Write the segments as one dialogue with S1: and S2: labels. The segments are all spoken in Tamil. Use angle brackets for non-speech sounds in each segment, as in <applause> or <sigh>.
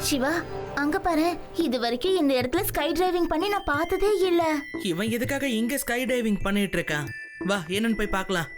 S1: சிவா அங்க பாரு. இது வரைக்கும் இந்த இடத்துல ஸ்கை டிரைவிங் பண்ணி நான் பார்த்ததே இல்ல.
S2: இவன் எதுக்காக இங்க ஸ்கை டைவிங் பண்ணிட்டு இருக்கான்? வா என்னன்னு போய் பார்க்கலாம்.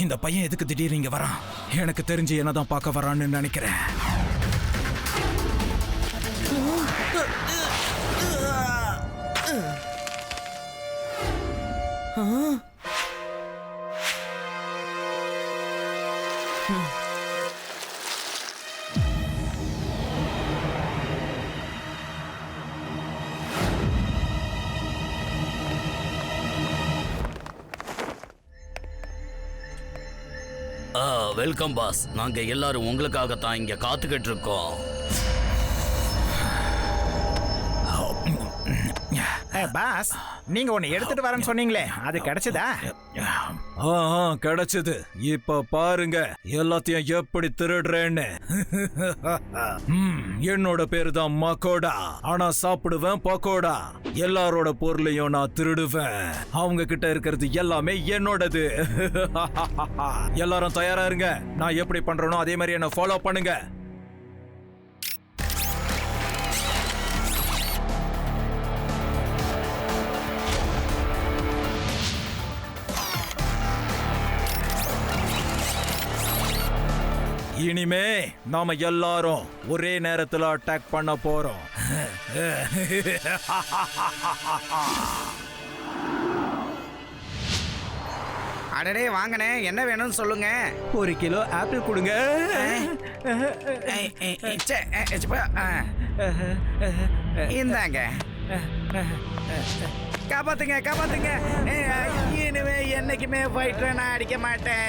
S3: இந்த பையன் எதுக்கு திடீர்னு இங்க வரான்? எனக்கு தெரிஞ்சு என்னதான் பார்க்க வரான்னு நினைக்கிறேன்.
S4: வெல்கம் பாஸ் நாங்க எல்லாரும் உங்களுக்காக தான் இங்க காத்துக்கிட்டு இருக்கோம்
S5: பாஸ் நீங்க ஒன்னு எடுத்துட்டு வரேன்னு சொன்னீங்களே. அது கிடைச்சதா?
S3: ஆ கிடைச்சது. இப்ப பாருங்க எல்லாத்தையும் எப்படி திருடுறேன்னு. <laughs> என்னோட பேரு தான் மக்கோடா ஆனா சாப்பிடுவேன் பக்கோடா எல்லாரோட பொருளையும் நான் திருடுவேன். அவங்க கிட்ட இருக்கிறது எல்லாமே என்னோடது. <laughs> எல்லாரும் தயாரா இருங்க. நான் எப்படி பண்றேனோ அதே மாதிரி என்ன ஃபாலோ பண்ணுங்க. இனிமே நாம எல்லாரும் ஒரே நேரத்துல அட்டாக் பண்ண போறோம்.
S5: அடடே வாங்கண்ணே. என்ன வேணும்னு சொல்லுங்க.
S3: ஒரு கிலோ ஆப்பிள் கொடுங்க.
S5: இந்தாங்க. காப்பாத்துங்க காப்பாத்துங்க. இனிமே என்னைக்குமே ஃபைட்டர் நான் அடிக்க மாட்டேன்.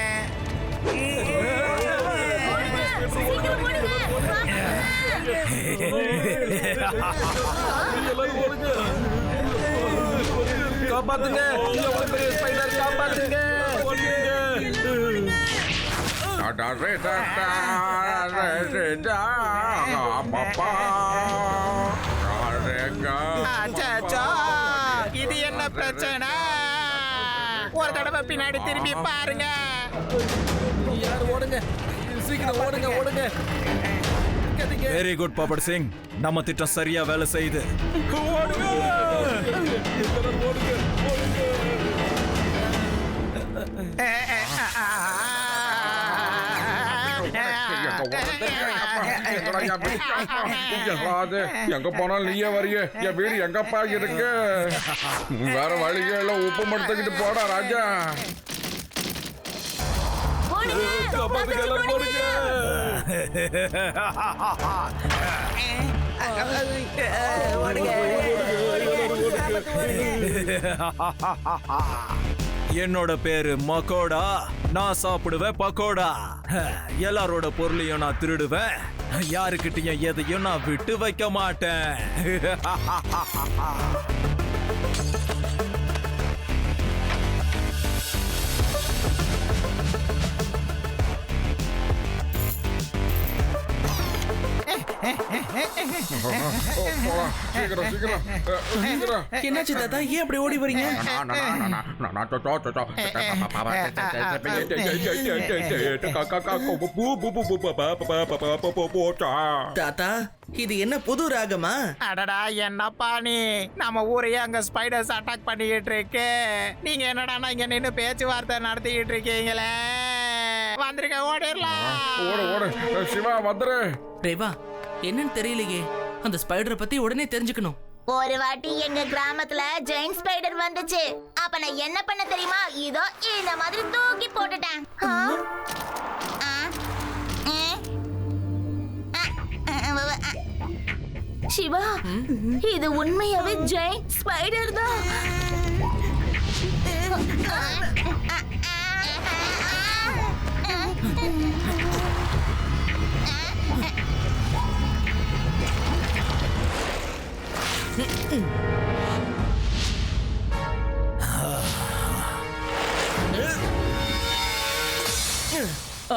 S3: காப்பாத்துங்க. காப்பாத்துங்க
S5: அச்சச்சோ, இது என்ன பிரச்சனை? ஒரு தடவை பின்னாடி திரும்பி பாருங்க.
S3: வெரி குட் பாபட் சிங் நம்ம திட்டம் சரியா வேலை செய்யுது.
S6: எங்க போனாலும் நீயே வரிய. என் வீடு எங்கப்பா இருக்கு? வேற எல்லாம் உப்பு மடுத்துக்கிட்டு போடா ராஜா.
S3: என்னோட பேரு மக்கோடா நான் சாப்பிடுவேன் பக்கோடா எல்லாரோட பொருளையும் நான் திருடுவேன். யாருக்கிட்டையும் எதையும் நான் விட்டு வைக்க மாட்டேன். <laughs>
S6: சீக்கிரம் சீக்கிரம் அஹ், சீக்கிரம்
S2: என்னாச்சு தாத்தா? ஏன் அப்படி ஓடி வரீங்க தாத்தா இது என்ன புது ராகமா?
S5: அடடா என்னப்பா நீ? நம்ம ஊரையே அங்க ஸ்பைடர்ஸ் அட்டாக் பண்ணிக்கிட்டு இருக்கு. நீங்க என்னடா இங்க நின்னு பேச்சுவார்த்தை நடத்திக்கிட்டு இருக்கீங்களே? வந்துருங்க ஓடிடலாம்.
S6: ஓடு ஓடு. சிவா வந்துரு.
S2: ரேவா என்னன்னு தெரியலையே. அந்த ஸ்பைடரை பத்தி உடனே தெரிஞ்சுக்கணும்.
S1: ஒரு வாட்டி எங்க கிராமத்துல ஜெயின் ஸ்பைடர் வந்துச்சு. அப்ப நான் என்ன பண்ண தெரியுமா? இதோ இந்த மாதிரி தூக்கி போட்டுட்டேன். ஆ? ஆ? ஆ, சிவா இது உண்மையாவே ஜெயின் ஸ்பைடர் தான்.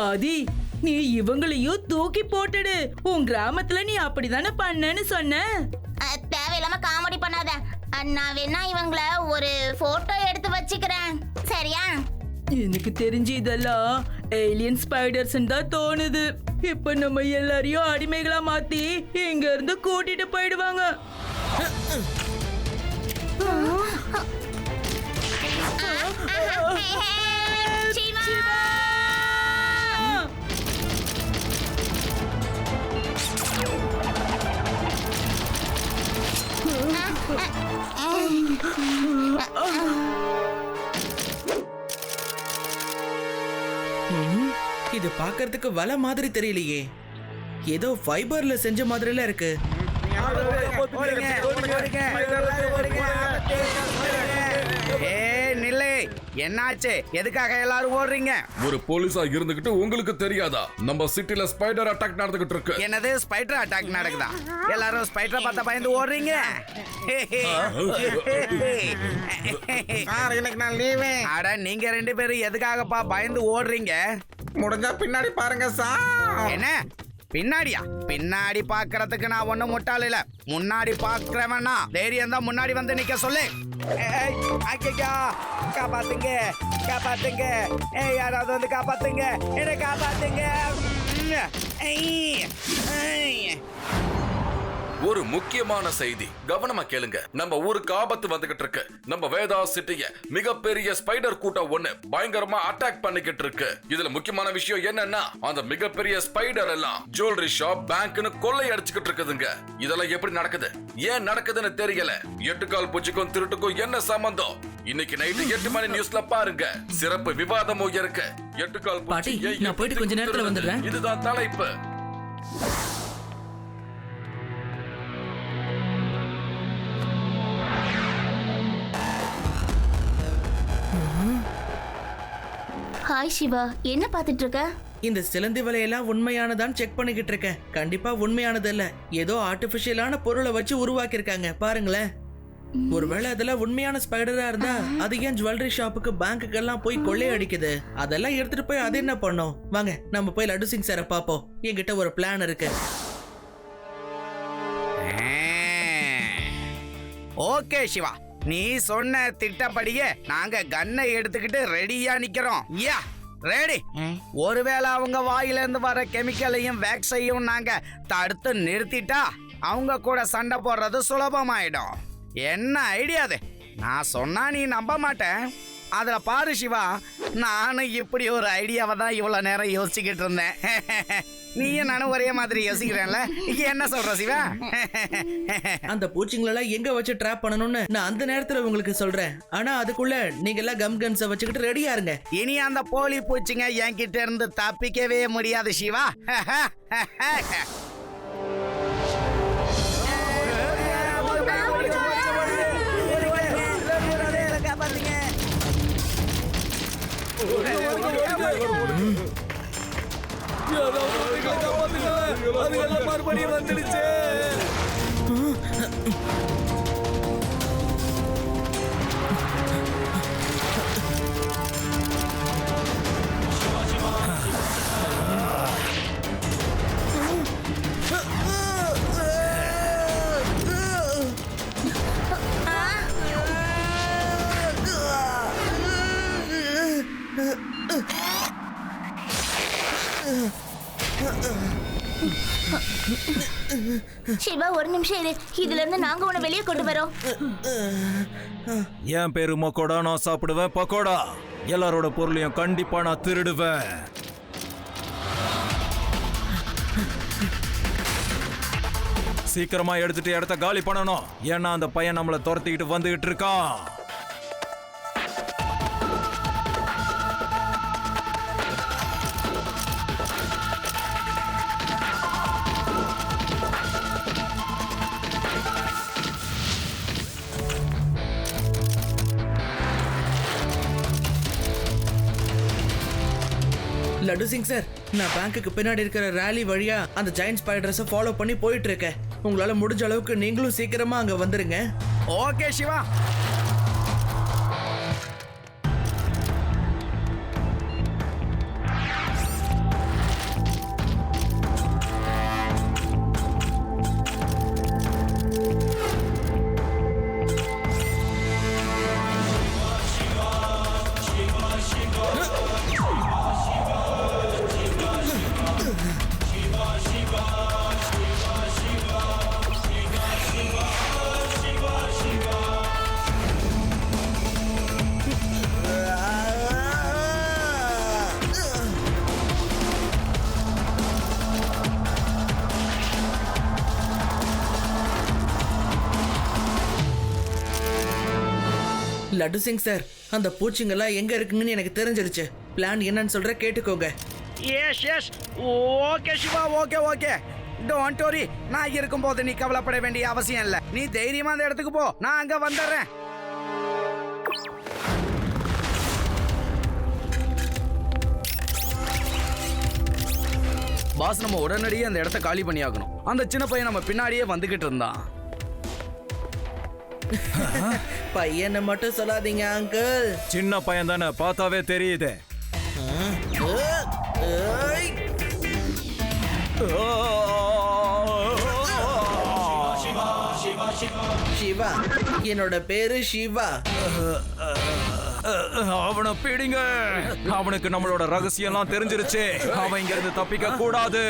S7: ஆதி நீ இவங்களையும் தூக்கி போட்டுடு. உன் கிராமத்துல நீ அப்படிதானே பண்ணன்னு சொன்ன?
S1: தேவையில்லாம காமெடி பண்ணாத. நான் வேணா இவங்கள ஒரு போட்டோ எடுத்து வச்சுக்கிறேன். சரியா?
S7: எனக்கு தெரிஞ்சு இதெல்லாம் ஏலியன் ஸ்பைடர்ஸ் தான் தோணுது இப்ப நம்ம எல்லாரையும் அடிமைகளா மாத்தி இங்க இருந்து கூட்டிட்டு போயிடுவாங்க
S2: Oh இது பார்க்கிறதுக்கு வலை மாதிரி தெரியலையே. ஏதோ ஃபைபர்ல செஞ்ச மாதிரில இருக்கு.
S8: ஏ என்னாச்சு எதுக்காக எல்லாரும் ஓடுறீங்க
S6: ஒரு போலீஸா இருந்துகிட்டு உங்களுக்கு தெரியாதா நம்ம சிட்டில ஸ்பைடர் அட்டாக் நடந்துகிட்டு இருக்கு
S8: என்னது ஸ்பைடர் அட்டாக் நடக்குதா எல்லாரும் ஸ்பைடரை பார்த்த பயந்து ஓடுறீங்க
S5: இன்னைக்கு நான் லீவு
S8: அட நீங்க ரெண்டு பேரும் எதுக்காகப்பா பயந்து ஓடுறீங்க
S5: முடிஞ்சா பின்னாடி பாருங்க சார்
S8: என்ன பின்னாடியா பின்னாடி பாக்குறதுக்கு நான் ஒண்ணும் முட்டாள் இல்ல முன்னாடி பாக்குறவனா தைரியம் தான் முன்னாடி வந்து நிக்க சொல்லு காப்பாத்துங்க காப்பாத்துங்க. ஏய் யாராவது வந்து காப்பாத்துங்க. என்ன காப்பாத்துங்க. உம், ஐய், ஐய்.
S9: ஒரு முக்கியமான செய்தி. கவனமா கேளுங்க. நம்ம ஊருக்கு ஆபத்து வந்துகிட்டு இருக்கு. நம்ம வேதா சிட்டிய மிகப்பெரிய ஸ்பைடர் கூட்டம் ஒண்ணு பயங்கரமா அட்டாக் பண்ணிக்கிட்டு இருக்கு. இதுல முக்கியமான விஷயம் என்னன்னா அந்த மிகப்பெரிய ஸ்பைடர் எல்லாம் ஜுவல்லரி ஷாப் பேங்க்னு கொள்ளை அடிச்சுக்கிட்டு இருக்குதுங்க. இதெல்லாம் எப்படி நடக்குது? ஏன் நடக்குதுன்னு தெரியல. எட்டுக்கால் பூச்சிக்கும் திருட்டுக்கும் என்ன சம்பந்தம்? இன்னைக்கு நைட்டு எட்டு மணி நியூஸ்ல பாருங்க. சிறப்பு விவாதமும் இருக்கு. எட்டுக்கால் பூச்சி
S2: நான் போயிட்டு கொஞ்ச நேரத்துல? வந்துடுறேன்.
S9: இதுதான் தலைப்பு.
S1: ஹாய் சிவா என்ன பார்த்துட்டு இருக்க
S2: இந்த சிலந்தி வலையெல்லாம் உண்மையானதான் செக் பண்ணிக்கிட்டு இருக்கேன். கண்டிப்பா உண்மையானது இல்ல ஏதோ ஆர்டிபிஷியலான பொருளை வச்சு உருவாக்கியிருக்காங்க. பாருங்களேன். ஒருவேளை அதெல்லாம் உண்மையான ஸ்பைடரா இருந்தா அது ஏன் ஜுவல்லரி ஷாப்புக்கு பேங்க்குக்கு எல்லாம் போய் கொள்ளையடிக்குது அதெல்லாம் எடுத்துட்டு போய் அது என்ன பண்ணும்? வாங்க நம்ம போய் லட்டு சிங் சாரை பாப்போம் என்கிட்ட ஒரு பிளான் இருக்கு.
S8: ஓகே சிவா நீ சொன்ன திட்டப்படியே நாங்க கன்னை எடுத்துக்கிட்டு ரெடியா நிக்கிறோம். யா ரெடி ஒருவேளை அவங்க வாயில இருந்து வர கெமிக்கலையும் வேக்ஸையும் நாங்க தடுத்து நிறுத்திட்டா அவங்க கூட சண்டை போடுறது சுலபமாயிடும். என்ன ஐடியா அது? நான் சொன்னா நீ நம்ப மாட்டேன். அதுல பாரு சிவா நானும் இப்படி ஒரு ஐடியாவை தான் இவ்வளவு நேரம் யோசிச்சுக்கிட்டு இருந்தேன். <laughs> நீயும் நானும் ஒரே மாதிரி யோசிக்கிறேன்ல. என்ன சொல்ற சிவா? <laughs>
S2: அந்த பூச்சிங்களெல்லாம் எங்க வச்சு ட்ராப் பண்ணணும்னு நான் அந்த நேரத்துல உங்களுக்கு சொல்றேன். ஆனா அதுக்குள்ள நீங்க எல்லாம் கம் கன்ஸை வச்சுக்கிட்டு ரெடியா இருங்க.
S8: இனி அந்த போலி பூச்சிங்க என்கிட்ட இருந்து தப்பிக்கவே முடியாது சிவா. <laughs> கனவுகள்லாம் மறுபடியும் வந்துடுச்சு.
S1: சிவா ஒரு நிமிஷம் இரு. இதுல இருந்து நாங்க உன வெளியே கொண்டு வரோம்.
S3: என் பேரு மொக்கோடா நான் சாப்பிடுவேன் பக்கோடா. எல்லாரோட பொருளையும் கண்டிப்பா நான் திருடுவேன். சீக்கிரமா எடுத்துட்டு இடத்த காலி பண்ணணும். ஏன்னா அந்த பையன் நம்மளை துரத்திக்கிட்டு வந்துகிட்டு இருக்கான்.
S2: லட்டு சிங் சார். நான் பேங்க்குக்கு பின்னாடி இருக்கிற ரேலி வழியா அந்த ஜெயின் ஸ்பைடர்ஸை ஃபாலோ பண்ணி போயிட்டு இருக்கேன். உங்களால முடிஞ்ச அளவுக்கு நீங்களும் சீக்கிரமா அங்க வந்துருங்க.
S8: ஓகே சிவா
S2: லட்டு சிங் சார் அந்த பூச்சிங்கெல்லாம் எங்க இருக்குங்கன்னு எனக்கு தெரிஞ்சிருச்சு. பிளான் என்னன்னு சொல்ற கேட்டுக்கோங்க.
S8: Yes yes okay Shiva okay okay don't worry நான் இருக்கும்போது நீ கவலைப்பட வேண்டிய அவசியம் இல்லை. நீ தைரியமா அந்த இடத்துக்கு போ. நான் அங்க வந்துடுறேன். பாஸ் நம்ம உடனடியே அந்த இடத்த காலி பண்ணி ஆகணும் அந்த சின்ன பையன் நம்ம பின்னாடியே வந்துகிட்டு இருந்தான். <laughs>
S2: பையனை மட்டும் சொல்லாதீங்க அங்கிள்
S3: சின்ன பையன் தானே பார்த்தாவே தெரியுது.
S2: சிவா என்னோட பேரு சிவா.
S3: அவனை பிடிங்க. அவனுக்கு நம்மளோட ரகசியம்லாம் தெரிஞ்சிருச்சு. அவன் இங்க இருந்து தப்பிக்க கூடாது.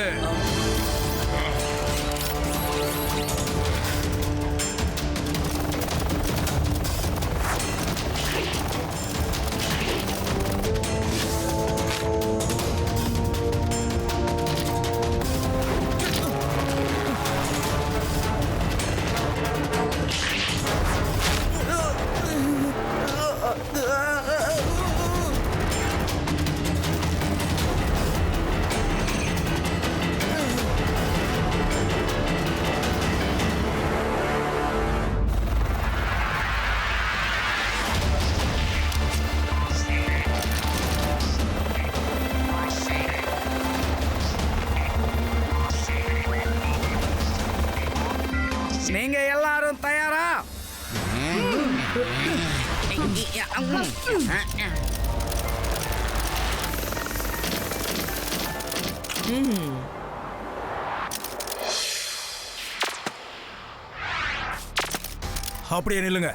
S3: அப்படியே நில்லுங்க.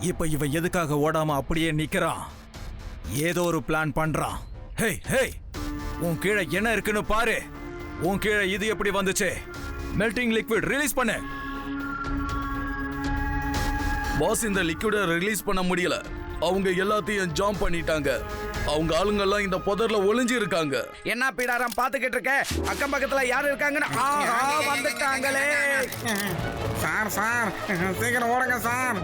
S3: இப்ப இவன் எதுக்காக ஓடாம அப்படியே நிக்கிறான்? ஏதோ ஒரு பிளான் பண்றான். ஹேய் ஹேய் உன் கீழே என்ன இருக்குன்னு பாரு. உன் கீழே இது எப்படி வந்துச்சு? மெல்டிங் லிக்விட் ரிலீஸ் பண்ணு.
S4: பாஸ் இந்த லிக்விட ரிலீஸ் பண்ண முடியல. அவங்க எல்லாத்தையும் ஜாம் பண்ணிட்டாங்க. அவங்க ஆளுங்கெல்லாம் இந்த புதர்ல ஒளிஞ்சு இருக்காங்க.
S8: என்ன பீடாரம் பாத்துக்கிட்டு இருக்க? அக்கம் பக்கத்துல யாரு இருக்காங்கன்னு? ஆஹா வந்துட்டாங்களே. சார் சார் சீக்கிரம் ஓடுங்க சார்.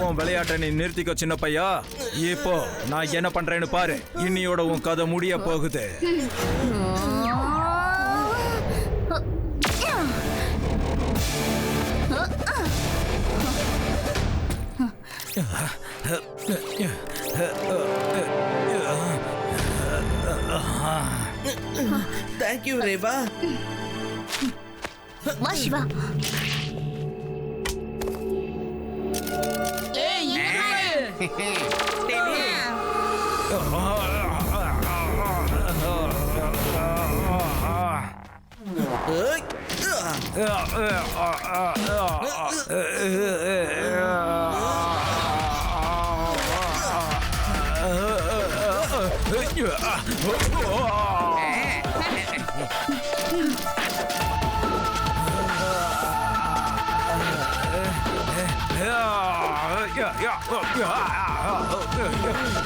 S3: உன் விளையாட்டை நீ நிறுத்திக்கோ சின்ன பையா. இப்போ நான் என்ன பண்றேன்னு பாரு. இன்னியோட உன் கதை முடிய போகுது.
S2: தேங்க்யூ ரேவா
S1: வா சிவா ஏய்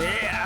S2: ஏய், ஆ.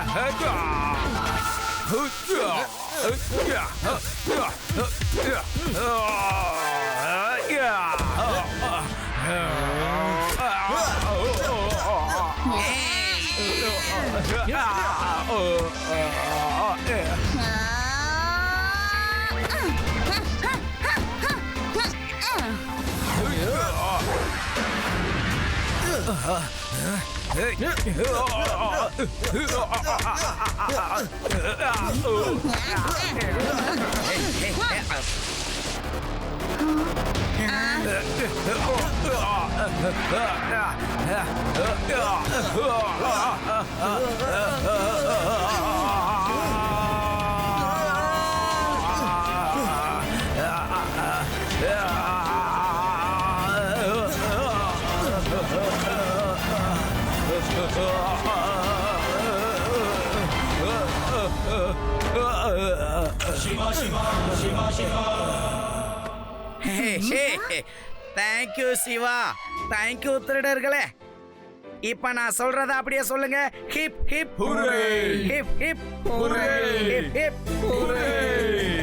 S2: Ah!
S8: Thank you Shiva. Thank you திருடர்களே. இப்ப நான் சொல்றத அப்படியே சொல்லுங்க. Hip hip hip hip hip hip hip